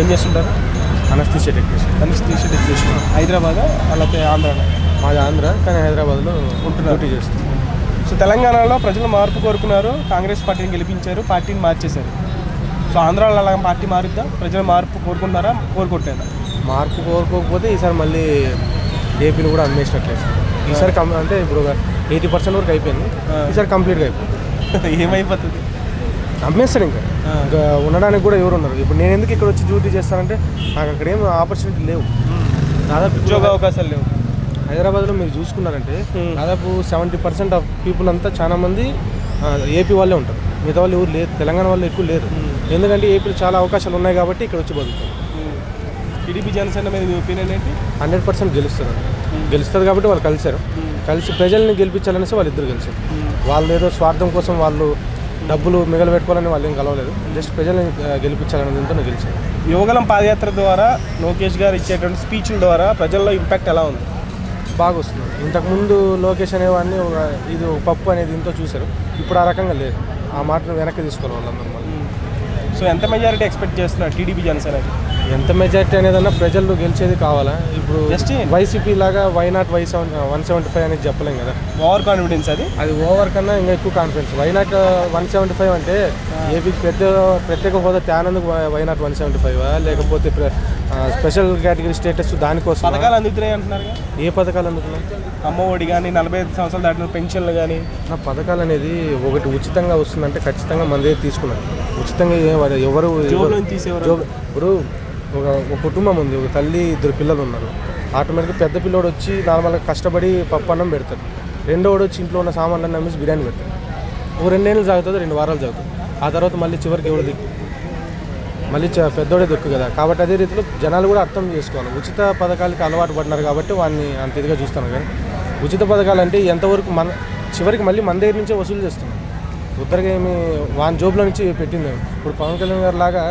ఏం చేస్తుంటారు? Anaesthesia technician anaesthesia technician Hyderabad? అలాగే ఆంధ్ర మాది ఆంధ్ర కానీ హైదరాబాద్లో ఉంటున్నారు. డ్యూటీ చేస్తాం సో తెలంగాణలో ప్రజలు మార్పు కోరుకున్నారు. కాంగ్రెస్ పార్టీని గెలిపించారు పార్టీని మార్చేశారు. సో ఆంధ్రాలో అలా పార్టీ మారుద్దా? ప్రజలు మార్పు కోరుకుంటున్నారా? కోరుకోవట్లేదా? మార్పు కోరుకోకపోతే ఈసారి మళ్ళీ ఏపీని కూడా అమ్మేసినట్లేదు ఈసారి కం అంటే ఇప్పుడు ఎయిటీ పర్సెంట్ వరకు అయిపోయింది. ఈసారి కంప్లీట్గా అయిపోయింది. ఏమైపోతుంది? అమ్మేస్తారు ఇంకా. ఇంకా ఉండడానికి కూడా ఎవరు ఉన్నారు ఇప్పుడు నేను ఎందుకు ఇక్కడ వచ్చి డ్యూటీ చేస్తానంటే నాకు అక్కడ ఏం ఆపర్చునిటీ లేవు. దాదాపు ఉద్యోగ అవకాశాలు లేవు. హైదరాబాద్లో మీరు చూసుకున్నారంటే. దాదాపు సెవెంటీ పర్సెంట్ ఆఫ్ పీపుల్ అంతా చాలా మంది ఏపీ వాళ్ళే ఉంటారు. మిగతా వాళ్ళు ఎవరు లేరు. తెలంగాణ వాళ్ళు ఎక్కువ లేరు. ఎందుకంటే ఏపీలో చాలా అవకాశాలు ఉన్నాయి కాబట్టి ఇక్కడ వచ్చి బతుకుతారు టీడీపీ జనసేన మీద మీ ఒపీనియన్ ఏంటి? హండ్రెడ్ పర్సెంట్ గెలుస్తుంది గెలుస్తుంది కాబట్టి వాళ్ళు కలిశారు. కలిసి ప్రజల్ని గెలిపించాలనేసి వాళ్ళు ఇద్దరు కలిసారు వాళ్ళు ఏదో స్వార్థం కోసం వాళ్ళు డబ్బులు మిగలబెట్టుకోవాలని వాళ్ళు ఏం కలవలేదు. జస్ట్ ప్రజల్ని గెలిపించాలనే దీంతో గెలిచారు యువగలం పాదయాత్ర ద్వారా లోకేష్ గారు ఇచ్చేటువంటి స్పీచ్ల ద్వారా ప్రజల్లో ఇంపాక్ట్ ఎలా ఉంది? బాగా వస్తుంది ఇంతకుముందు లోకేష్ అనేవాడిని ఒక ఇది ఒక పప్పు అనేది దీంతో చూశారు. ఇప్పుడు ఆ రకంగా లేదు. ఆ మాటను వెనక్కి తీసుకోవాలి వాళ్ళందరూ. సో ఎంత మెజారిటీ ఎక్స్పెక్ట్ చేస్తున్నారు టీడీపీ జనసేనకి? ఎంత మెజార్టీ అనేదన్నా ప్రజలు గెలిచేది కావాలా? ఇప్పుడు in. వైసీపీ లాగా why not why seven one seventy five అనేది చెప్పలేం కదా. ఓవర్ కాన్ఫిడెన్స్ అది? అది ఓవర్ కన్నా ఇంకా ఎక్కువ confidence why not one seventy five అంటే ఏపీకి పెద్ద ప్రత్యేక హోదా తేనందుకు why not one seventy five లేకపోతే స్పెషల్ కేటగిరీ స్టేటస్ దానికోసం పథకాలు అందుతున్నాయి అంటున్నారు ఏ పథకాలు అందుకున్నాయి అమ్మ ఒడి కానీ నలభై ఐదు సంవత్సరాలు దాటిన పెన్షన్లు కానీ నా పథకాలు అనేది ఒకటి ఉచితంగా వస్తుందంటే ఖచ్చితంగా మన దగ్గర తీసుకున్నాను ఉచితంగా ఎవరు ఇప్పుడు ఒక ఒక కుటుంబం ఉంది ఒక తల్లి ఇద్దరు పిల్లలు ఉన్నారు. ఆటోమేటిక్గా పెద్ద పిల్లోడు వచ్చి నార్మల్గా కష్టపడి పప్పు అన్నం పెడతారు రెండోడు వచ్చి ఇంట్లో ఉన్న సామాన్లన్నీ అమ్మేసి బిర్యానీ పెడతారు ఒక రెండేళ్ళు సాగుతుంది రెండు వారాలు సాగుతుంది ఆ తర్వాత మళ్ళీ చివరికి ఎవడు దిక్కు? మళ్ళీ చ- పెద్దోడే దిక్కు కదా. కాబట్టి అదే రీతిలో జనాలు కూడా అర్థం చేసుకోవాలి. ఉచిత పథకాలకి అలవాటు పడినారు కాబట్టి వాడిని అంత ఇదిగా చూస్తాను కానీ ఉచిత పథకాలు అంటే ఎంతవరకు మన చివరికి మళ్ళీ మన దగ్గర నుంచే వసూలు చేస్తున్నాం ఉత్తరగా ఏమి వాని జోబులో నుంచి పెట్టింది. ఇప్పుడు పవన్ కళ్యాణ్ గారు లాగా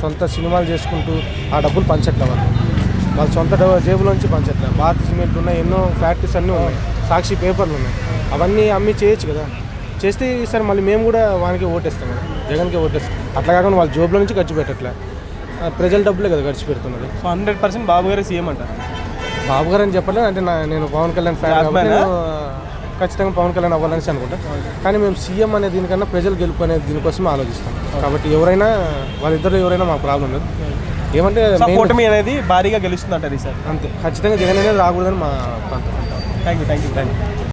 సొంత సినిమాలు చేసుకుంటూ ఆ డబ్బులు పంచట్లే వాళ్ళు వాళ్ళ సొంత డబ్బు- జేబులోంచి పంచట్లే భారత సిమెంట్ ఉన్నాయి ఎన్నో ఫ్యాక్టరీస్ అన్నీ ఉన్నాయి సాక్షి పేపర్లు ఉన్నాయి. అవన్నీ అమ్మి చేయొచ్చు కదా? చేస్తే ఈసారి మళ్ళీ మేము కూడా వానికి ఓటేస్తాం కదా జగన్కి ఓటేస్తాం. అట్లా కాకుండా వాళ్ళ జోబులో నుంచి ఖర్చు పెట్టట్లే. ఆ, ప్రజల డబ్బులే కదా ఖర్చు పెడుతున్నది. సో హండ్రెడ్ పర్సెంట్ బాబు గారే సీఎం అంటారు బాబు గారు అని చెప్పలేదు అంటే నా నేను పవన్ కళ్యాణ్ ఫ్యాన్ కాబట్టి ఖచ్చితంగా పవన్ కళ్యాణ్ అవ్వాలనేసి అనుకుంటా. కానీ మేము సీఎం అనే దీనికన్నా ప్రజలు గెలుపు అనే దీనికోసం ఆలోచిస్తాం. కాబట్టి ఎవరైనా వాళ్ళిద్దరు ఎవరైనా మాకు ప్రాబ్లం లేదు. ఏమంటే కూటమి అనేది భారీగా గెలుస్తుంది అంటారు ఈసారి అంతే. ఖచ్చితంగా జగన్ అనేది రాకూడదని మా thank you thank you thank you